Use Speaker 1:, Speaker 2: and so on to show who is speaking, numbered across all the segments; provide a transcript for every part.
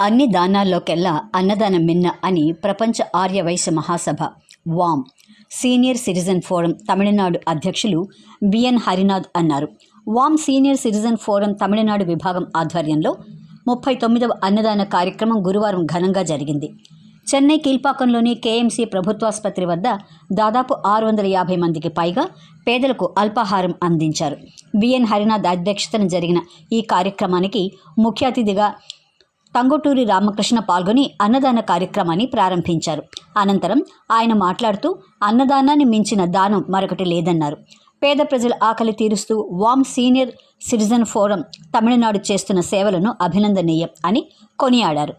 Speaker 1: అన్ని దానాల్లోకెల్లా అన్నదానం మిన్న అని ప్రపంచ ఆర్యవైశ్య మహాసభ వామ్ సీనియర్ సిటిజన్ ఫోరం తమిళనాడు అధ్యక్షులు బిఎన్ హరినాథ్ అన్నారు. వామ్ సీనియర్ సిటిజన్ ఫోరం తమిళనాడు విభాగం ఆధ్వర్యంలో ముప్పై తొమ్మిదవ అన్నదాన కార్యక్రమం గురువారం ఘనంగా జరిగింది. చెన్నై కీల్పాకంలోని కేఎంసీ ప్రభుత్వాసుపత్రి వద్ద దాదాపు ఆరు వందల యాభై మందికి పైగా పేదలకు అల్పాహారం అందించారు. బిఎన్ హరినాథ్ అధ్యక్షతన జరిగిన ఈ కార్యక్రమానికి ముఖ్య అతిథిగా తంగుటూరి రామకృష్ణ పాల్గొని అన్నదాన కార్యక్రమాన్ని ప్రారంభించారు. అనంతరం ఆయన మాట్లాడుతూ అన్నదానాన్ని మించిన దానం మరొకటి లేదన్నారు. పేద ప్రజల ఆకలి తీరుస్తూ వామ్ సీనియర్ సిటిజన్ ఫోరం తమిళనాడు చేస్తున్న సేవలను అభినందనీయం అని కొనియాడారు.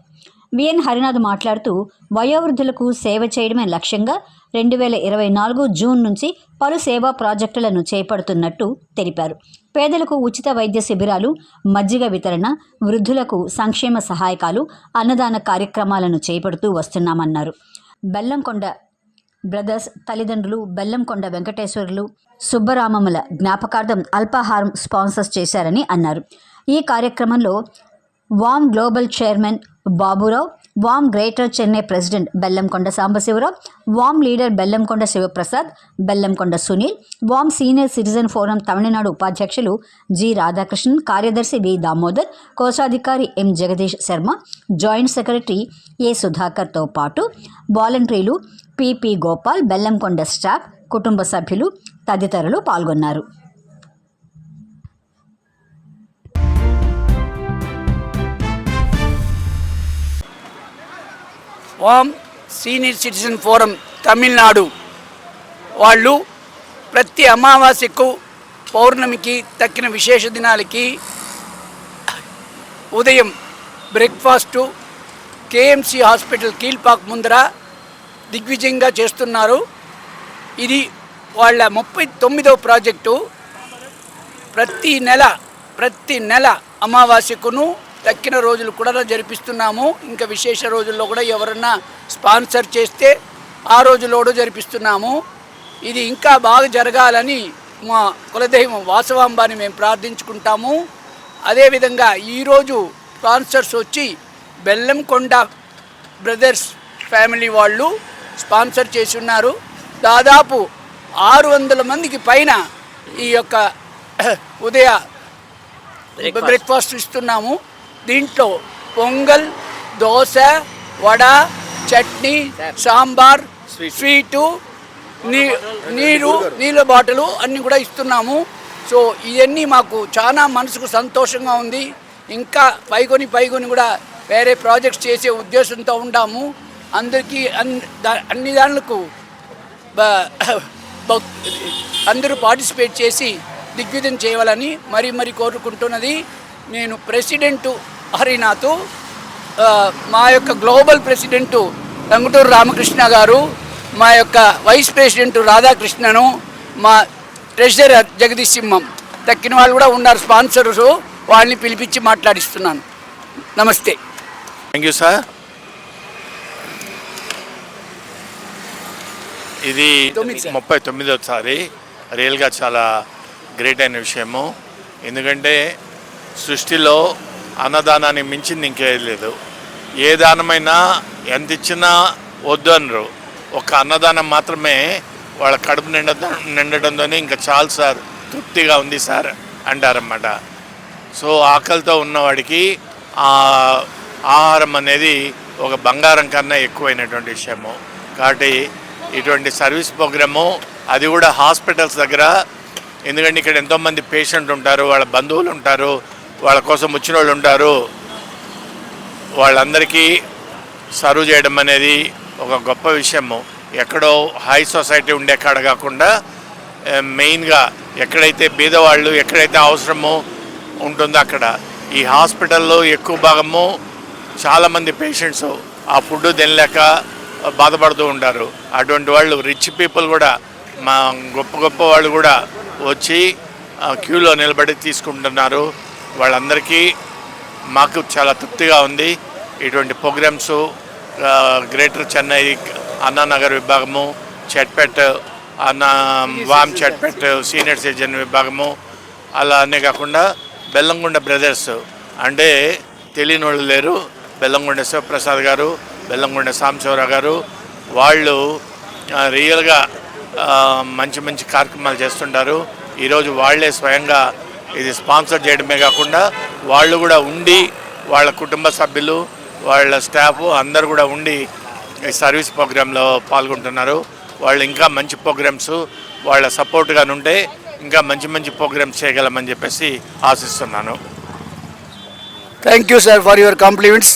Speaker 1: విఎన్ హరినాథ్ మాట్లాడుతూ వయోవృద్ధులకు సేవ చేయడమే లక్ష్యంగా రెండు వేల ఇరవై నాలుగు జూన్ నుంచి పలు సేవా ప్రాజెక్టులను చేపడుతున్నట్టు తెలిపారు. పేదలకు ఉచిత వైద్య శిబిరాలు మజ్జిగ వితరణ వృద్ధులకు సంక్షేమ సహాయకాలు అన్నదాన కార్యక్రమాలను చేపడుతూ వస్తున్నామన్నారు. బెల్లంకొండ బ్రదర్స్ తల్లిదండ్రులు బెల్లంకొండ వెంకటేశ్వర్లు సుబ్బరామముల జ్ఞాపకార్థం అల్పాహారం స్పాన్సర్స్ చేశారని అన్నారు. ఈ కార్యక్రమంలో వామ్ గ్లోబల్ చైర్మన్ బాబురావు వామ్ గ్రేటర్ చెన్నై ప్రెసిడెంట్ బెల్లంకొండ సాంబశివరావు వామ్ లీడర్ బెల్లంకొండ శివప్రసాద్ బెల్లంకొండ సునీల్ వామ్ సీనియర్ సిటిజన్ ఫోరం తమిళనాడు ఉపాధ్యక్షులు జి రాధాకృష్ణన్ కార్యదర్శి వి దామోదర్ కోశాధికారి ఎం జగదీష్ శర్మ జాయింట్ సెక్రటరీ ఏ సుధాకర్తో పాటు వాలంటీర్లు పిపి గోపాల్ బెల్లంకొండ స్టాఫ్ కుటుంబ సభ్యులు తదితరులు పాల్గొన్నారు.
Speaker 2: ఓం సీనియర్ సిటిజన్ ఫోరం తమిళనాడు. వాళ్ళు ప్రతి అమావాస్యకు పౌర్ణమికి తక్కిన విశేష దినాలకి ఉదయం బ్రేక్ఫాస్టు కేఎంసి హాస్పిటల్ కీల్పాక్ ముందర దిగ్విజయంగా చేస్తున్నారు. ఇది వాళ్ళ ముప్పై తొమ్మిదవ ప్రాజెక్టు. ప్రతి నెల ప్రతి నెల అమావాస్యకును తక్కిన రోజులు కూడా జరిపిస్తున్నాము. ఇంకా విశేష రోజుల్లో కూడా ఎవరన్నా స్పాన్సర్ చేస్తే ఆ రోజుల్లో కూడా జరిపిస్తున్నాము. ఇది ఇంకా బాగా జరగాలని మా కులదైవం వాసవాంబాని మేము ప్రార్థించుకుంటాము. అదేవిధంగా ఈరోజు స్పాన్సర్స్ వచ్చి బెల్లంకొండ బ్రదర్స్ ఫ్యామిలీ వాళ్ళు స్పాన్సర్ చేసి ఉన్నారు దాదాపు ఆరు వందల మందికి పైన ఈ యొక్క ఉదయ బ్రేక్ఫాస్ట్ ఇస్తున్నాము. దీంట్లో పొంగల్ దోశ వడ చట్నీ సాంబార్ స్వీటు. నీ నీరు నీళ్ళ బాటలు అన్నీ కూడా ఇస్తున్నాము. సో ఇవన్నీ మాకు చాలా మనసుకు సంతోషంగా ఉంది. ఇంకా పైకొని పైకొని కూడా వేరే ప్రాజెక్ట్స్ చేసే ఉద్దేశంతో ఉంటాము అందరికీ అన్ని భక్- అందరూ పార్టిసిపేట్ చేసి దిగ్విజయం చేయాలని మరీ మరీ కోరుకుంటున్నది. నేను ప్రెసిడెంటు హరినాథ్ మా యొక్క గ్లోబల్ ప్రెసిడెంటు రంగుటూరు రామకృష్ణ గారు మా యొక్క వైస్ ప్రెసిడెంట్ రాధాకృష్ణను మా ట్రెజరర్ జగదీష్ సింహం. తక్కిన వాళ్ళు కూడా ఉన్నారు స్పాన్సర్స్ వాళ్ళని పిలిపించి మాట్లాడిస్తున్నాను. నమస్తే.
Speaker 3: థ్యాంక్ యూ సార్ ఇది. ముప్పై తొమ్మిదోసారి రియల్గా చాలా గ్రేట్ అయిన విషయము. ఎందుకంటే సృష్టిలో అన్నదానాన్ని మించింది ఇంకేది లేదు. ఏ దానమైనా ఎంత ఇచ్చినా వద్దు అనరు. ఒక అన్నదానం మాత్రమే వాళ్ళ కడుపు నిండ నిండడంతోనే ఇంకా చాలు సార్ తృప్తిగా ఉంది సార్ అంటారన్నమాట. సో ఆకలితో ఉన్నవాడికి ఆహారం అనేది ఒక బంగారం కన్నా ఎక్కువైనటువంటి విషయము. కాబట్టి ఇటువంటి సర్వీస్ ప్రోగ్రాము అది కూడా హాస్పిటల్స్ దగ్గర ఎందుకంటే ఇక్కడ ఎంతోమంది పేషెంట్ ఉంటారు వాళ్ళ బంధువులు ఉంటారు వాళ్ళ కోసం వచ్చిన వాళ్ళు ఉంటారు. వాళ్ళందరికీ సర్వ్ చేయడం అనేది ఒక గొప్ప విషయము. ఎక్కడో హై సొసైటీ ఉండే కాడ కాకుండా మెయిన్గా ఎక్కడైతే బీదవాళ్ళు ఎక్కడైతే అవసరమో ఉంటుందో అక్కడ. ఈ హాస్పిటల్లో ఎక్కువ భాగము చాలామంది పేషెంట్స్ ఆ ఫుడ్ తినలేక బాధపడుతూ ఉంటారు. అటువంటి వాళ్ళు రిచ్ పీపుల్ కూడా మా గొప్ప గొప్ప వాళ్ళు కూడా వచ్చి ఆ, క్యూలో నిలబడి తీసుకుంటున్నారు. వాళ్ళందరికీ మాకు చాలా తృప్తిగా ఉంది. ఇటువంటి ప్రోగ్రామ్స్ గ్రేటర్ చెన్నై అన్నానగర్ విభాగము చెట్పెట్ అన్న వామ్ చెట్పెట్ సీనియర్ సిటిజన్ విభాగము అలా అనే కాకుండా బెల్లంకొండ బ్రదర్స్. అంటే తెలియని వాళ్ళు లేరు. బెల్లంకొండ శివప్రసాద్ గారు బెల్లంకొండ సాంబశివరావు గారు వాళ్ళు రియల్గా మంచి మంచి కార్యక్రమాలు చేస్తుంటారు. ఈరోజు వాళ్ళే స్వయంగా ఇది స్పాన్సర్ చేయడమే కాకుండా వాళ్ళు కూడా ఉండి వాళ్ళ కుటుంబ సభ్యులు వాళ్ళ స్టాఫ్ అందరు కూడా ఉండి ఈ సర్వీస్ ప్రోగ్రాంలో పాల్గొంటున్నారు. వాళ్ళు ఇంకా మంచి ప్రోగ్రామ్స్ వాళ్ళ సపోర్ట్గా ఉంటే ఇంకా మంచి మంచి ప్రోగ్రామ్స్ చేయగలమని చెప్పేసి ఆశిస్తున్నాను.
Speaker 2: Thank you sir for your compliments